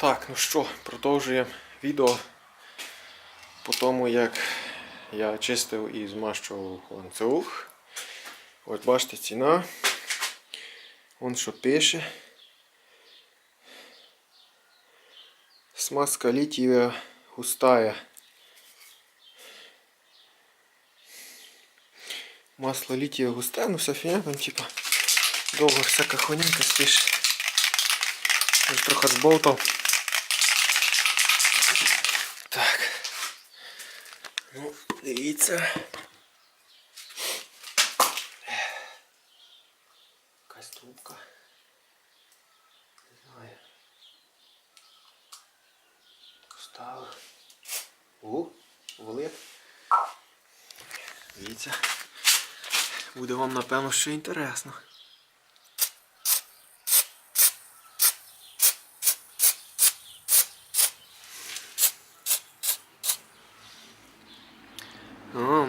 Так, ну що, продовжуємо відео по тому, як я чистив і змащував ланцюг. Ось бачите ціна. Вон що пише. Смазка літієва густая. Масло літієве густе, ну вся фігня там типа довго всяка хонінка спиш. Вже трохи збовтав. Так. Ну, дивіться. Якась трубка. Не знаю. Вставив. О, волит. Дивіться. Буде вам напевно що інтересно.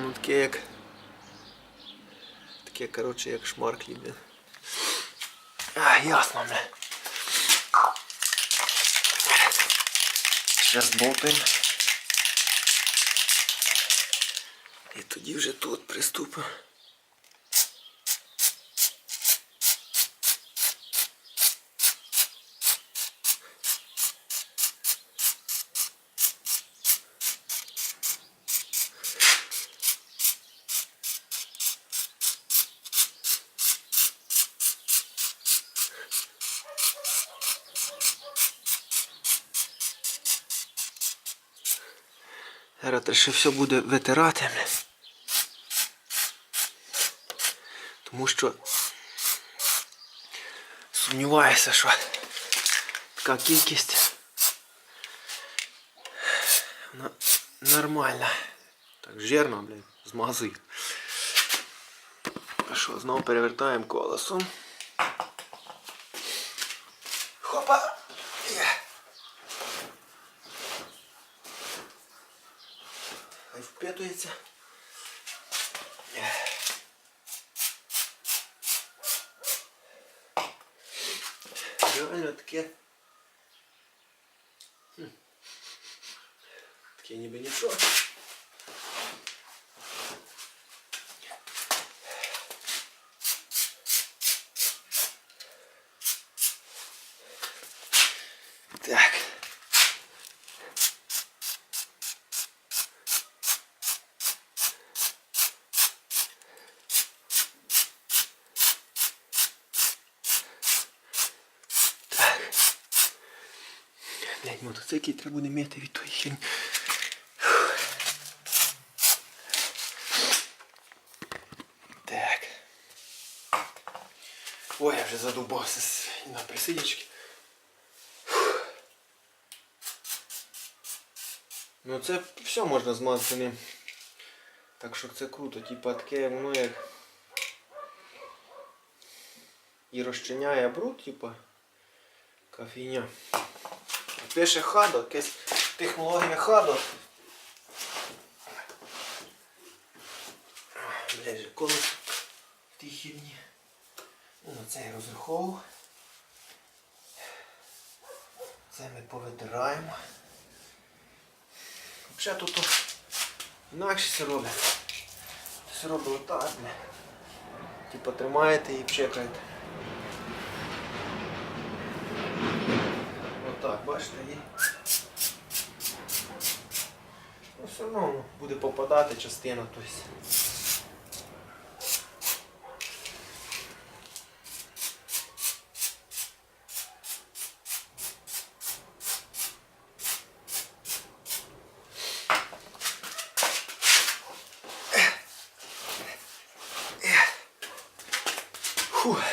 О, ну таке як. Таке, коротше, як шмарклі, блін. А, ясно, блін. Зараз болтаємо. І тоді вже тут приступимо. Зараз ще все буде витирати. Тому що сумніваюся, що така кількість вона нормальна. Так, жирна, блін, з мази. А що, знову перевертаємо колесом. Хай впитується. Реально таке. Хм. Таке ніби нічого. Блять, мотоцикл треба буде мити від тої херні. Так. Ой, я вже задубався на присидячки. Ну це все можна змазати ним. Так що це круто, типа таке воно як і розчиняє бруд, типа. Кафіня. Пише хадо, якась технологія хадо. Коли в тій хідні. Ну, це я розраховував. Це ми повитираємо. Взагалі тут інакше все робить. Все робить отак, бля. Типа тримаєте і чекаєте. Отак, бачите, і ну, все одно буде попадати частина. Тобто. Фух.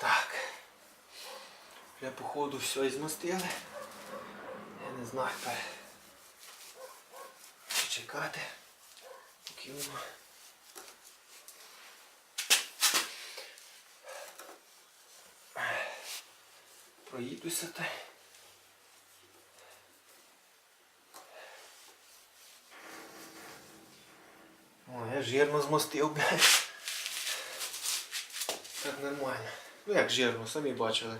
Так. Вже походу все і змастили. Я не знаю тепер. Чи чекати. Поки воно. Проїдуся й- О, я жирно змостив, блядь. Так нормально. Ну як жирно, самі бачили.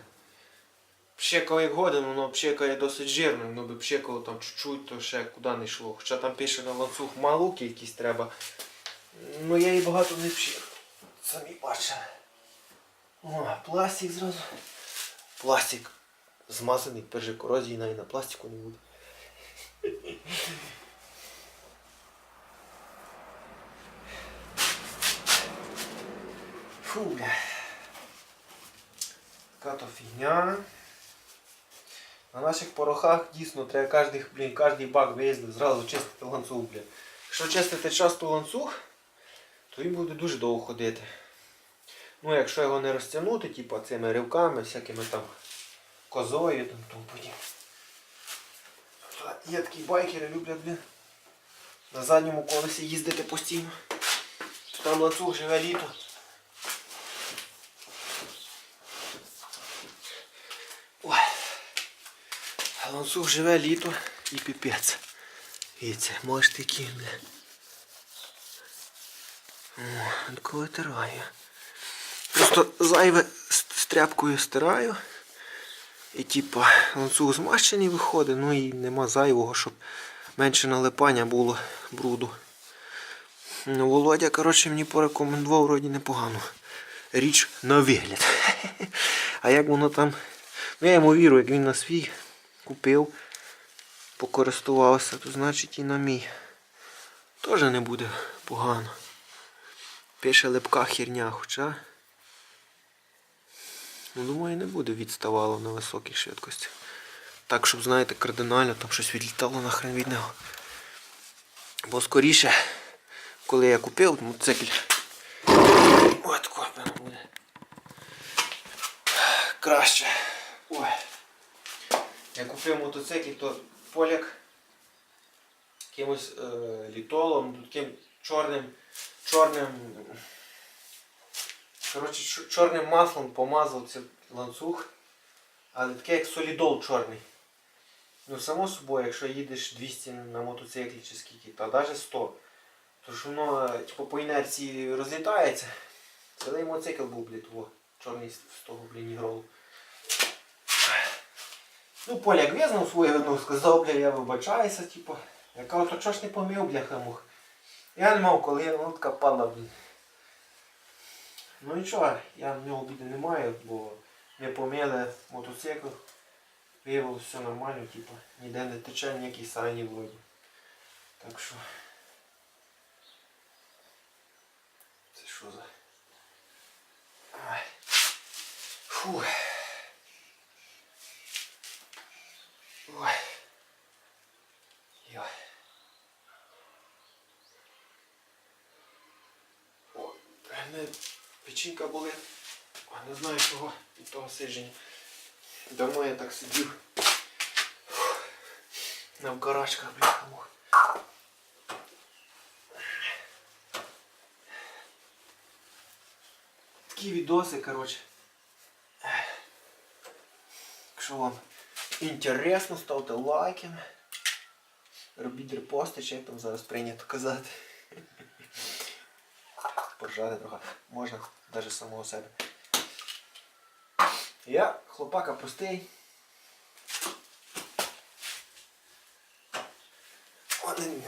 Пшекав як годин, воно пшекає досить жирно, воно би пшекало там чуть-чуть, то ще куди не йшло. Хоча там пише на ланцюг малу кількість треба. Ну я її багато не пшекав. Самі бачили. О, пластик зразу. Пластик змазаний, перший корозії навіть на пластику не буде. Фу, бля. Така то фігня. На наших порохах дійсно треба кожний, блін, кожний бак виїздив, зразу чистити ланцюг, бля. Якщо чистити часто ланцюг, то він буде дуже довго ходити. Ну, якщо його не розтягнути, типу цими ривками, всякими там козою там тому подібне. Є такі байкери, люблять блін, на задньому колесі їздити постійно. Там ланцюг живе літо. Ланцюг живе літо і піпець. Віться, можете такі. бля. О, витираю. Просто зайве з стираю. І типа ланцюг змащений виходить, ну і нема зайвого, щоб менше налипання було бруду. Ну, Володя, коротше, мені порекомендував вроді непогано. Річ на вигляд. А як воно там. Ну я йому вірю, як він на свій купив, покористувався, то значить і на мій. Теж не буде погано. Пише липка херня, хоча. Ну, думаю, не буде відставало на високих швидкостях. Так, щоб, знаєте, кардинально там щось відлітало нахрен від нього. Бо скоріше, коли я купив мотоцикль. Ой, тако буде. Краще. Ой. Я купив мотоцикль, то поляк якимось е, літолом, таким чорним, чорним. Коротше, чорним маслом помазав цей ланцюг, але таке як солідол чорний. Ну, само собою, якщо їдеш 200 на мотоциклі чи скільки, та навіть 100, то ж воно е, типу, по інерції розлітається. Цілий мотоцикл був, во, чорний з того, блін, ігролу. Ну, поляк визнав свою вину, сказав, бля, я вибачаюся, типу. Я кажу, то чого ж не помив, бляха мух. Я не мав коли, ну така падла, блін. Ну нічого, я в нього біди не маю, бо ми помили мотоцикл. Виявилося все нормально, типу, ніде не тече ніякий сайні вроді. Так що. Це що за. Ай. Фу. Ой. Йой. О, мене печінка болить. А не знаю чого від того сидження. Давно я так сидів. На вкарачках, бляха мух. Такі відоси, коротше. Якщо вам інтересно, ставте лайки. Робіть репости, чи як там зараз прийнято казати. Поржати трохи. Можна навіть самого себе. Я хлопака простий. Один.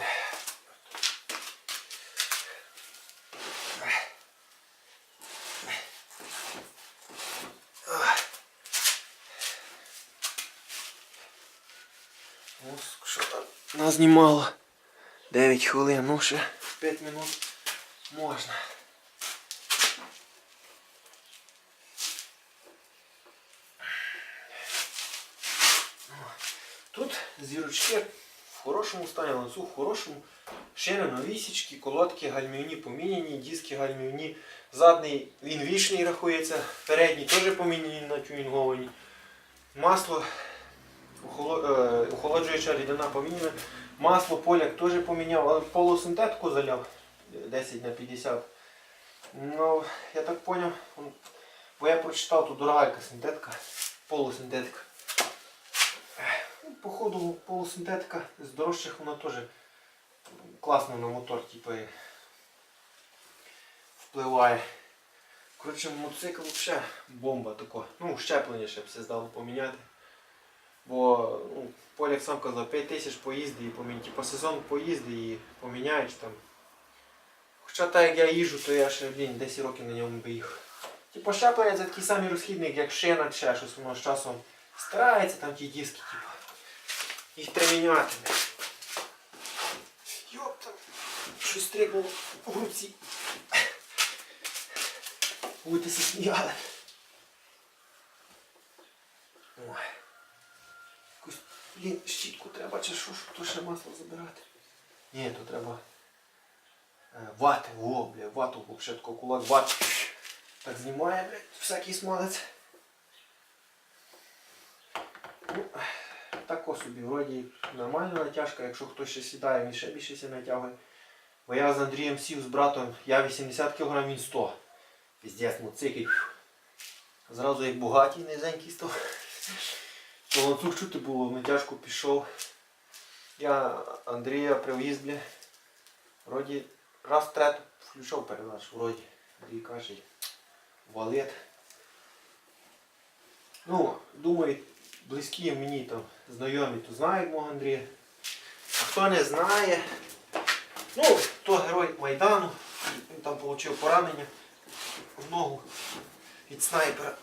Ну, що там? Нас знімало 9 хвилин, ну ще 5 минут можна. Тут зірочки в хорошому стані, ланцюг в хорошому. Шини новісічки, колодки гальмівні поміняні, диски гальмівні. Задний він вічний рахується, передній теж поміняні на тюнінговані. Масло охолоджуюча рідина поміняна. Масло поляк теж поміняв, але полусинтетику заляв 10 на 50. Ну, я так зрозумів, бо я прочитав, тут дорога яка синтетика, полусинтетика. Ну, Походу полусинтетика з дорожчих вона теж класно на мотор типу, впливає. Коротше, мотоцикл взагалі бомба така. Ну, щеплення ще б все здало поміняти. Бо ну, Поляк сам казав, 5 тисяч поїзди і поміняти. Типа сезон поїзди і поміняєш там. Хоча так як я їжджу, то я ще блін, 10 років на ньому би їхав. Типа щеплення це такий самий розхідник, як шина, ще щось, воно з часом старається там ті диски, типа. Їх треба міняти. Йопта, щось стрикнуло в руці. Будете сміяли. Ой. Блін, щітку треба чи що, то ще масло забирати. Ні, то треба е, вати, о, бля, вату, взагалі тако кулак ват. Так знімає, блядь, всякий смалець. Ну, тако собі, вроді нормальна натяжка, якщо хтось ще сідає, він ще більше се натягує. Бо я з Андрієм сів з братом, я 80 кг, він 100 Піздець, моцикл. Зразу як багатій низенький став. Ланцюг чути було, на тяжко пішов. Я Андрія привіз, бля. Вроді раз трету включав передачу, вроді. Андрій каже, валет. Ну, думаю, близькі мені там знайомі, то знають мого Андрія. А хто не знає, ну, то герой Майдану, він там отримав поранення в ногу від снайпера.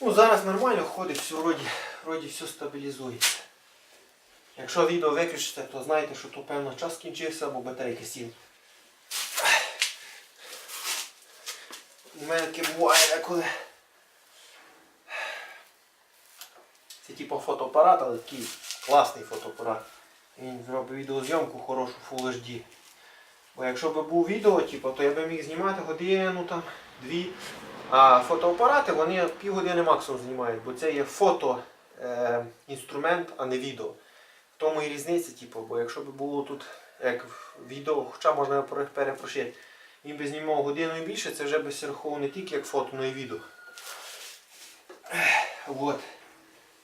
Ну, зараз нормально ходить, все вроді, вроді все стабілізується. Якщо відео виключите, то знайте, що то певно час скінчився або батарейка сіла. У мене таке буває деколи. Це типу фотоапарат, але такий класний фотоапарат. Він зробив відеозйомку хорошу Full HD. Бо якщо б був відео, типу, то я б міг знімати годину, там, дві. А фотоапарати вони півгодини максимум знімають, бо це є фото е, а не відео. В тому і різниця, типу, бо якщо б було тут як відео, хоча можна пере- перепрошити, він би знімав годину і більше, це вже би все не тільки як фото, але й відео. Вот.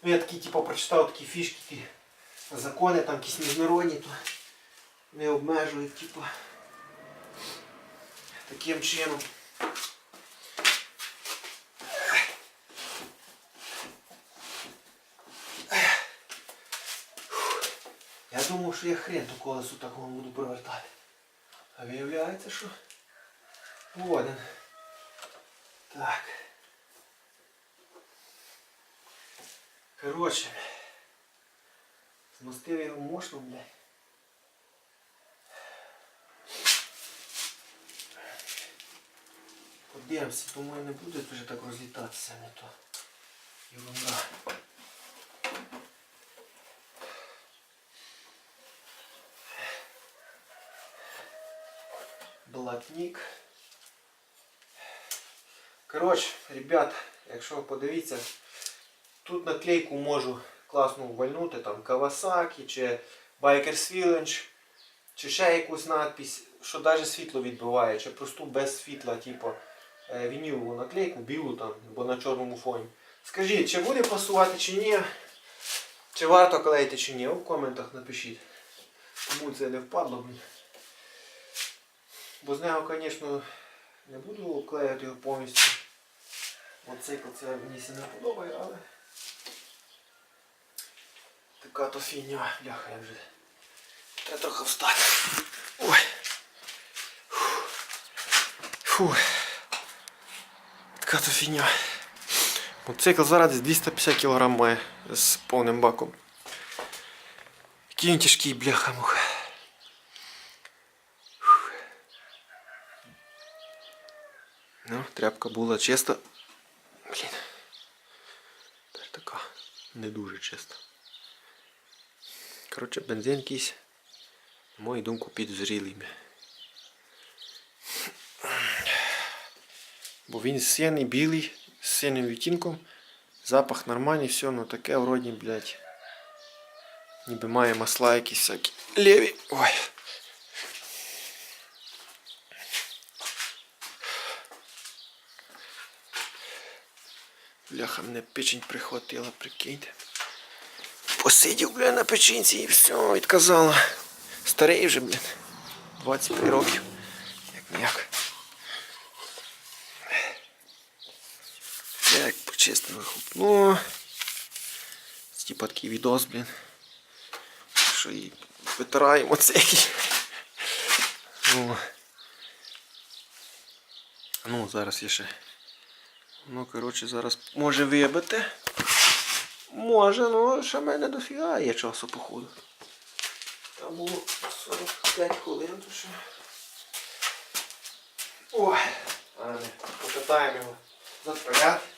Ну, я такі, типу, прочитав такі фішки, ті закони, там якісь міжнародні, то не обмежують, типу, таким чином. Я думав, що я хрен ту колесо такого буду провертати. А виявляється, що годен. Так. Коротше. Змостив його можна, блядь. Подивимося, думаю, не буде вже так розлітатися, не то. Ерунда. Блатник. Коротше, ребят, якщо подивіться, тут наклейку можу класно вальнути, там Kawasaki чи Bikers Village, чи ще якусь надпись, що навіть світло відбиває, чи просту без світла, типу е, вінілову наклейку, білу там, або на чорному фоні. Скажіть, чи буде пасувати чи ні? Чи варто клеїти чи ні? В коментах напишіть. Кому це не впадло. Бо з нього, звісно, не буду клеїти його повністю. Моцикл це мені се не подобає, але така то фігня, бляха, я вже треба трохи встати. Ой. Фу. Така то фігня. Моцикл зараз 250 кг має з повним баком. Який він тяжкий, бляха Ну, тряпка була чиста. Блін. Теж така не дуже чиста. Коротше, бензин якийсь, на мою думку, підозрілий. Бо він синий, білий, з синим відтінком. Запах нормальний, все, ну таке вроді, блядь. Ніби має масла якісь всякі. Леві. Ой. Бляха, мене печень прихватила, прикиньте. Посидів, бля, на печінці і все, відказала. Старий вже, блін. 25 років. Як ніяк. Так, почесно вихопнуло. Типа такий відос, блін. Що і витираємо цей. Ну, ну зараз я ще... Ну, коротше, зараз може вибити. Може, ну ще в мене дофіга є часу, походу. Там було 45 хвилин, то що. Ой, покатаємо його запрягати.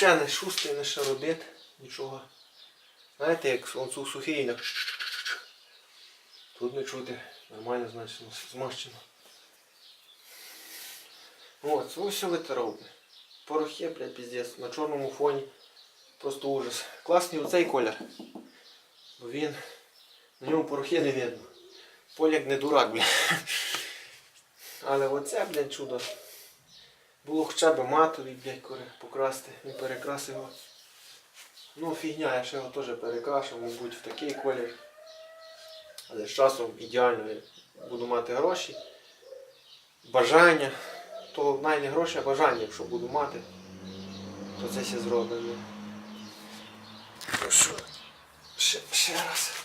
Взагалі не шустий, не шародит, нічого. Знаєте, як ланцюг сухий, так тут не чути, нормально, значить, змащено. От, це все витирав. бля. Порохи, блядь, піздець, на чорному фоні. Просто ужас. Класний оцей колір. Бо він. На ньому порохи не видно. Поляк не дурак, бля. Але оце, блядь, чудо. Було хоча б блядь, коре- покрасти. Він перекрасив. Ну, фігня, я ще його теж перекрашу, мабуть, в такий колір. Але з часом ідеально я буду мати гроші. Бажання. То навіть не гроші, а бажання, якщо буду мати, то це все зроблено. Ну ще, ще раз.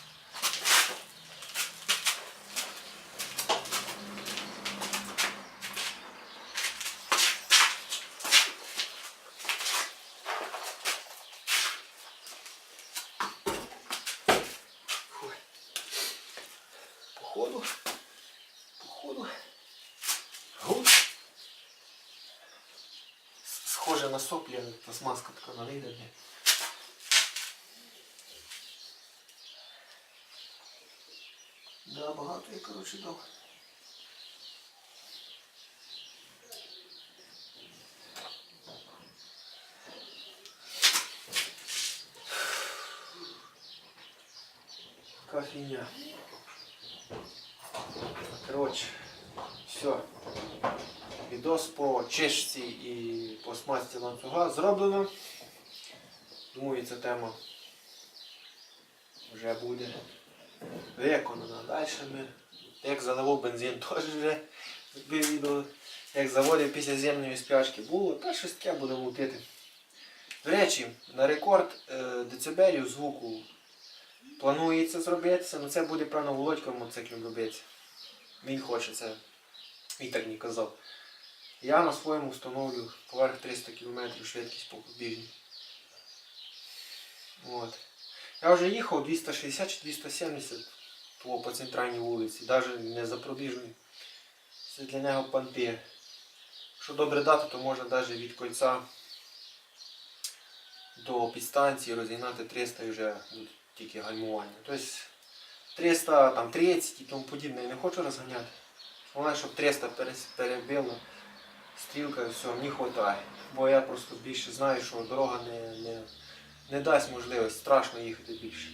Схоже на соплі, але та смазка така налида. блін. Да, багато я, коротше, дав. Така фігня. Коротше, все. Відос по чешці і по смазці ланцюга зроблено. Думаю, ця тема вже буде виконана. Далі ми, як заливав бензин, теж вже відео. Як заводив після зимньої спячки було, та щось таке будемо мутити. До речі, на рекорд е, децибелів звуку планується зробитися, але це буде певно Володька в мотоциклі робити. Він хоче це. Він так не казав. Я на своєму встановлю поверх 300 км швидкість по побіжній. От. Я вже їхав 260 чи 270 по, по центральній вулиці, навіть не за пробіжною. Це для нього панти. Якщо добре дати, то можна навіть від кольця до підстанції розігнати 300 і вже тільки гальмування. Тобто 300, там 30 і тому подібне я не хочу розганяти. Головне, щоб 300 перебило стрілка все, мені вистачає. Бо я просто більше знаю, що дорога не, не, не дасть можливості, страшно їхати більше.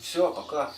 Все, пока.